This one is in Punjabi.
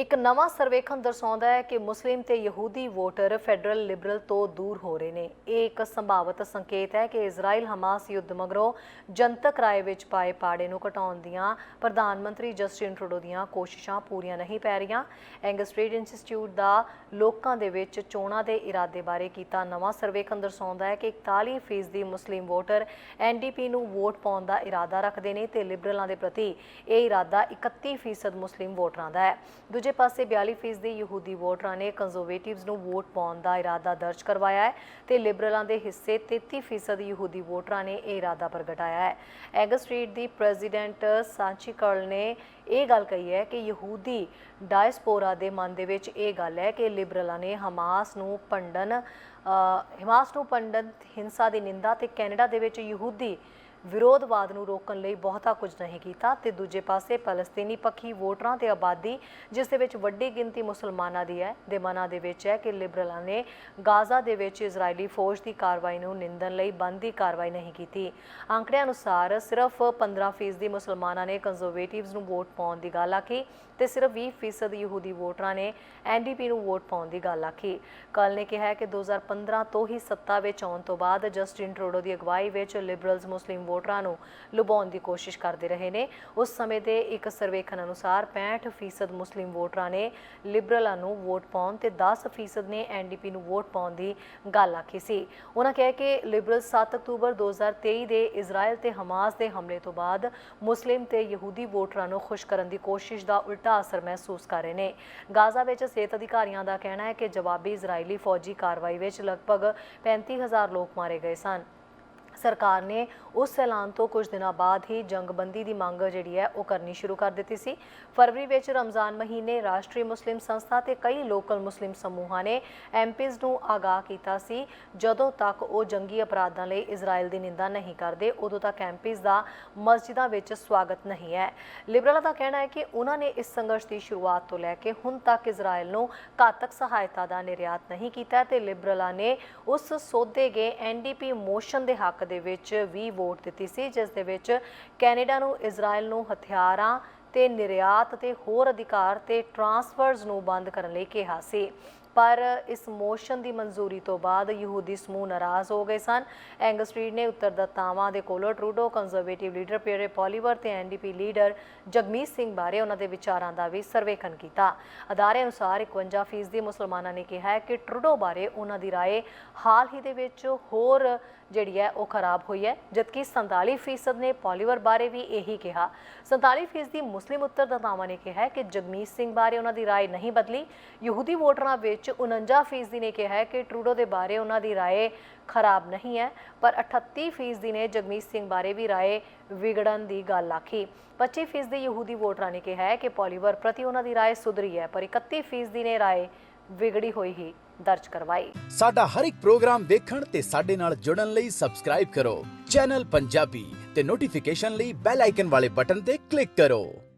ਇੱਕ ਨਵਾਂ ਸਰਵੇਖਣ ਦਰਸਾਉਂਦਾ ਹੈ ਕਿ ਮੁਸਲਿਮ ਤੇ ਯਹੂਦੀ ਵੋਟਰ ਫੈਡਰਲ ਲਿਬਰਲ ਤੋਂ ਦੂਰ ਹੋ ਰਹੇ ਨੇ। ਇਹ ਇੱਕ ਸੰਭਾਵਤ ਸੰਕੇਤ ਹੈ ਕਿ ਇਜ਼ਰਾਈਲ ਹਮਾਸ ਯੁੱਧ ਮਗਰੋਂ ਜਨਤਕ ਰਾਏ ਵਿੱਚ ਪਾਏ ਪਾੜੇ ਨੂੰ ਘਟਾਉਣ ਦੀਆਂ ਪ੍ਰਧਾਨ ਮੰਤਰੀ ਜਸਟਿਨ ਟਰੂਡੋ ਦੀਆਂ ਕੋਸ਼ਿਸ਼ਾਂ ਪੂਰੀਆਂ ਨਹੀਂ ਪੈ ਰਹੀਆਂ। ਐਂਗਸਟ੍ਰੀਡ ਇੰਸਟੀਚਿਊਟ ਦਾ ਲੋਕਾਂ ਦੇ ਵਿੱਚ ਚੋਣਾਂ ਦੇ ਇਰਾਦੇ ਬਾਰੇ ਕੀਤਾ ਨਵਾਂ ਸਰਵੇਖਣ ਦਰਸਾਉਂਦਾ ਹੈ ਕਿ 41% ਮੁਸਲਿਮ ਵੋਟਰ ਐਨਡੀਪੀ ਨੂੰ ਵੋਟ ਪਾਉਣ ਦਾ ਇਰਾਦਾ ਰੱਖਦੇ ਨੇ ਤੇ ਲਿਬਰਲਾਂ ਦੇ ਪ੍ਰਤੀ ਇਹ ਇਰਾਦਾ 31% ਮੁਸਲਿਮ ਵੋਟਰਾਂ ਦਾ ਹੈ। ਦੂਜੇ ਪਾਸੇ 42% ਦੇ ਯਹੂਦੀ ਵੋਟਰਾਂ ਨੇ ਕੰਜ਼ਰਵੇਟਿਵਸ ਨੂੰ ਵੋਟ ਪਾਉਣ ਦਾ ਇਰਾਦਾ ਦਰਜ ਕਰਵਾਇਆ ਹੈ ਤੇ ਲਿਬਰਲਾਂ ਦੇ ਹਿੱਸੇ 33% ਯਹੂਦੀ ਵੋਟਰਾਂ ਨੇ ਇਹ ਇਰਾਦਾ ਪ੍ਰਗਟਾਇਆ ਹੈ। ਐਗਸ ਸਟਰੀਟ ਦੀ ਪ੍ਰੈਜ਼ੀਡੈਂਟ ਸਾਂਚੀ ਕਰਲ ਨੇ ਇਹ ਗੱਲ ਕਹੀ ਹੈ ਕਿ ਯਹੂਦੀ ਡਾਇਸਪੋਰਾ ਦੇ ਮਨ ਦੇ ਵਿੱਚ ਇਹ ਗੱਲ ਹੈ ਕਿ ਲਿਬਰਲਾਂ ਨੇ ਹਮਾਸ ਨੂੰ ਪੰਡਨ ਹਮਾਸ ਨੂੰ ਪੰਡਨ ਹਿੰਸਾ ਦੀ ਨਿੰਦਾ ਤੇ ਕੈਨੇਡਾ ਦੇ ਵਿੱਚ ਯਹੂਦੀ ਵਿਰੋਧਵਾਦ ਨੂੰ ਰੋਕਣ ਲਈ ਬਹੁਤਾ ਕੁਝ ਨਹੀਂ ਕੀਤਾ ਤੇ ਦੂਜੇ ਪਾਸੇ ਫਲਸਤੀਨੀ ਪੱਖੀ ਵੋਟਰਾਂ ਤੇ ਆਬਾਦੀ, ਜਿਸ ਦੇ ਵਿੱਚ ਵੱਡੀ ਗਿਣਤੀ ਮੁਸਲਮਾਨਾਂ ਦੀ ਹੈ, ਦੇ ਮਨਾਂ ਦੇ ਵਿੱਚ ਹੈ ਕਿ ਲਿਬਰਲਾਂ ਨੇ ਗਾਜ਼ਾ ਦੇ ਵਿੱਚ ਇਜ਼ਰਾਈਲੀ ਫੌਜ ਦੀ ਕਾਰਵਾਈ ਨੂੰ ਨਿੰਦਣ ਲਈ ਬੰਦ ਕਾਰਵਾਈ ਨਹੀਂ ਕੀਤੀ। ਅੰਕੜਿਆਂ ਅਨੁਸਾਰ ਸਿਰਫ 15% ਮੁਸਲਮਾਨਾਂ ਨੇ ਕੰਜ਼ਰਵੇਟਿਵਸ ਨੂੰ ਵੋਟ ਪਾਉਣ ਦੀ ਗੱਲ ਆਖੀ। ਤੇ ਸਿਰਫ 20% ਯਹੂਦੀ ਵੋਟਰਾਂ ਨੇ ਐਨਡੀਪੀ ਨੂੰ ਵੋਟ ਪਾਉਣ ਦੀ ਗੱਲ ਆਖੀ। ਕੱਲ ਨੇ ਕਿਹਾ ਹੈ ਕਿ 2015 ਤੋਂ ਹੀ ਸੱਤਾ ਵਿੱਚ ਆਉਣ ਤੋਂ ਬਾਅਦ ਜਸਟਿਨ ਟਰੂਡੋ ਦੀ ਅਗਵਾਈ ਵਿੱਚ ਲਿਬਰਲਸ ਮੁਸਲਿਮ ਵੋਟਰਾਂ ਨੂੰ ਲੁਭਾਉਣ ਦੀ ਕੋਸ਼ਿਸ਼ ਕਰਦੇ ਰਹੇ ਨੇ। ਉਸ ਸਮੇਂ ਦੇ ਇੱਕ ਸਰਵੇਖਣ ਅਨੁਸਾਰ 65% ਮੁਸਲਿਮ ਵੋਟਰਾਂ ਨੇ ਲਿਬਰਲਾਂ ਨੂੰ ਵੋਟ ਪਾਉਣ ਤੇ 10% ਨੇ ਐਨਡੀਪੀ ਨੂੰ ਵੋਟ ਪਾਉਣ ਦੀ ਗੱਲ ਆਖੀ ਸੀ। ਉਹਨਾਂ ਕਿਹਾ ਕਿ ਲਿਬਰਲ 7 ਅਕਤੂਬਰ 2023 ਦੇ ਇਜ਼ਰਾਈਲ ਤੇ ਹਮਾਸ ਦੇ ਹਮਲੇ ਤੋਂ ਬਾਅਦ ਮੁਸਲਿਮ ਤੇ ਯਹੂਦੀ ਵੋਟਰਾਂ ਨੂੰ ਖੁਸ਼ ਕਰਨ ਦੀ ਕੋਸ਼ਿਸ਼ ਦਾ ਉਲਟਾ ਅਸਰ ਮਹਿਸੂਸ ਕਰ ਰਹੇ ਨੇ। ਗਾਜ਼ਾ ਵਿੱਚ ਸਿਹਤ ਅਧਿਕਾਰੀਆਂ ਦਾ ਕਹਿਣਾ ਹੈ ਕਿ ਜਵਾਬੀ ਇਜ਼ਰਾਈਲੀ ਫੌਜੀ ਕਾਰਵਾਈ ਵਿੱਚ ਲਗਭਗ 35000 ਲੋਕ ਮਾਰੇ ਗਏ ਸਨ। ਸਰਕਾਰ ਨੇ ਉਸ ਐਲਾਨ ਤੋਂ ਕੁਝ ਦਿਨਾਂ ਬਾਅਦ ਹੀ ਜੰਗਬੰਦੀ ਦੀ ਮੰਗ ਜਿਹੜੀ ਹੈ ਉਹ ਕਰਨੀ ਸ਼ੁਰੂ ਕਰ ਦਿੱਤੀ ਸੀ। ਫਰਵਰੀ ਵਿੱਚ ਰਮਜ਼ਾਨ ਮਹੀਨੇ ਰਾਸ਼ਟਰੀ ਮੁਸਲਿਮ ਸੰਸਥਾ ਤੇ ਕਈ ਲੋਕਲ ਮੁਸਲਿਮ ਸਮੂਹਾਂ ਨੇ ਐਮਪੀਜ਼ ਨੂੰ ਆਗਾਹ ਕੀਤਾ ਸੀ। ਜਦੋਂ ਤੱਕ ਉਹ ਜੰਗੀ ਅਪਰਾਧਾਂ ਲਈ ਇਜ਼ਰਾਈਲ ਦੀ ਨਿੰਦਾ ਨਹੀਂ ਕਰਦੇ, ਉਦੋਂ ਤੱਕ ਐਮਪੀਜ਼ ਦਾ ਮਸਜਿਦਾਂ ਵਿੱਚ ਸਵਾਗਤ ਨਹੀਂ ਹੈ। ਲਿਬਰਲਾਂ ਦਾ ਕਹਿਣਾ ਹੈ ਕਿ ਉਹਨਾਂ ਨੇ ਇਸ ਸੰਘਰਸ਼ ਦੀ ਸ਼ੁਰੂਆਤ ਤੋਂ ਲੈ ਕੇ ਹੁਣ ਤੱਕ ਇਜ਼ਰਾਈਲ ਨੂੰ ਘਾਤਕ ਸਹਾਇਤਾ ਦਾ ਨਿਰਯਾਤ ਨਹੀਂ ਕੀਤਾ ਤੇ ਲਿਬਰਲਾਂ ਨੇ ਉਸ ਸੋਧੇ ਗਏ ਐਨਡੀਪੀ ਮੋਸ਼ਨ ਦੇ ਹੱਕ ਦੇ ਵਿੱਚ ਵੀ ਵੋਟ ਦਿੱਤੀ ਸੀ, ਜਿਸ ਦੇ ਵਿੱਚ ਕੈਨੇਡਾ ਨੂੰ ਇਜ਼ਰਾਈਲ ਨੂੰ ਹਥਿਆਰਾਂ ਤੇ ਨਿਰਯਾਤ ਤੇ ਹੋਰ ਅਧਿਕਾਰ ਤੇ ਟਰਾਂਸਫਰਜ਼ ਨੂੰ ਬੰਦ ਕਰਨ ਲਈ ਕਿਹਾ ਸੀ। ਪਰ ਇਸ ਮੋਸ਼ਨ ਦੀ ਮਨਜ਼ੂਰੀ ਤੋਂ ਬਾਅਦ ਯਹੂਦੀ ਸਮੂਹ ਨਾਰਾਜ਼ ਹੋ ਗਏ ਸਨ ਐਂਗਸਟਰੀਡ ਨੇ ਉੱਤਰਦਾਤਾਵਾਂ ਦੇ ਕੋਲੋਂ Trudeau conservative leader Pierre Poilievre ਤੇ ਐਨਡੀਪੀ ਲੀਡਰ ਜਗਮੀਤ ਸਿੰਘ ਬਾਰੇ ਉਹਨਾਂ ਦੇ ਵਿਚਾਰਾਂ ਦਾ ਵੀ ਸਰਵੇਖਣ ਕੀਤਾ ਅਦਾਰੇ ਅਨੁਸਾਰ 51% ਦੀ ਮੁਸਲਮਾਨਾਂ ਨੇ ਕਿਹਾ ਹੈ ਕਿ ਟਰੂਡੋ ਬਾਰੇ ਉਹਨਾਂ ਦੀ رائے ਹਾਲ ਹੀ ਦੇ ਵਿੱਚ ਹੋਰ ਜਿਹੜੀ ਹੈ ਉਹ ਖਰਾਬ ਹੋਈ ਹੈ ਜਦਕਿ 47% ਨੇ ਪੋਲੀਵਰ ਬਾਰੇ ਵੀ ਇਹੀ ਕਿਹਾ 47% ਦੀ ਮੁਸਲਿਮ ਉੱਤਰਦਾਤਾਵਾਂ ਨੇ ਕਿਹਾ ਹੈ ਕਿ ਜਗਮੀਤ ਸਿੰਘ ਬਾਰੇ ਉਹਨਾਂ ਦੀ رائے ਨਹੀਂ ਬਦਲੀ ਯਹੂਦੀ ਵੋਟਰਾਂ ਵਿੱਚ ਵਿੱਚ 49% ਨੇ ਕਿਹਾ ਹੈ ਕਿ ਟਰੂਡੋ ਦੇ ਬਾਰੇ ਉਹਨਾਂ ਦੀ ਰਾਏ ਖਰਾਬ ਨਹੀਂ ਹੈ, ਪਰ 38% ਨੇ ਜਗਮੀਤ ਸਿੰਘ ਬਾਰੇ ਵੀ ਰਾਏ ਵਿਗੜਨ ਦੀ ਗੱਲ ਆਖੀ। 25% ਯਹੂਦੀ ਵੋਟਰਾਂ ਨੇ ਕਿਹਾ ਹੈ ਕਿ ਪੋਲੀਵਰ ਪ੍ਰਤੀ ਉਹਨਾਂ ਦੀ ਰਾਏ ਸੁਧਰੀ ਹੈ, ਪਰ 31% ਨੇ ਰਾਏ ਵਿਗੜੀ ਹੋਈ ਹੀ ਦਰਜ ਕਰਵਾਈ। ਸਾਡਾ ਹਰ ਇੱਕ ਪ੍ਰੋਗਰਾਮ ਦੇਖਣ ਤੇ ਸਾਡੇ ਨਾਲ ਜੁੜਨ ਲਈ ਸਬਸਕ੍ਰਾਈਬ ਕਰੋ। ਚੈਨਲ ਪੰਜਾਬੀ ਤੇ ਨੋਟੀਫਿਕੇਸ਼ਨ ਲਈ ਬੈਲ ਆਈਕਨ ਵਾਲੇ ਬਟਨ ਤੇ ਕਲਿੱਕ ਕਰੋ।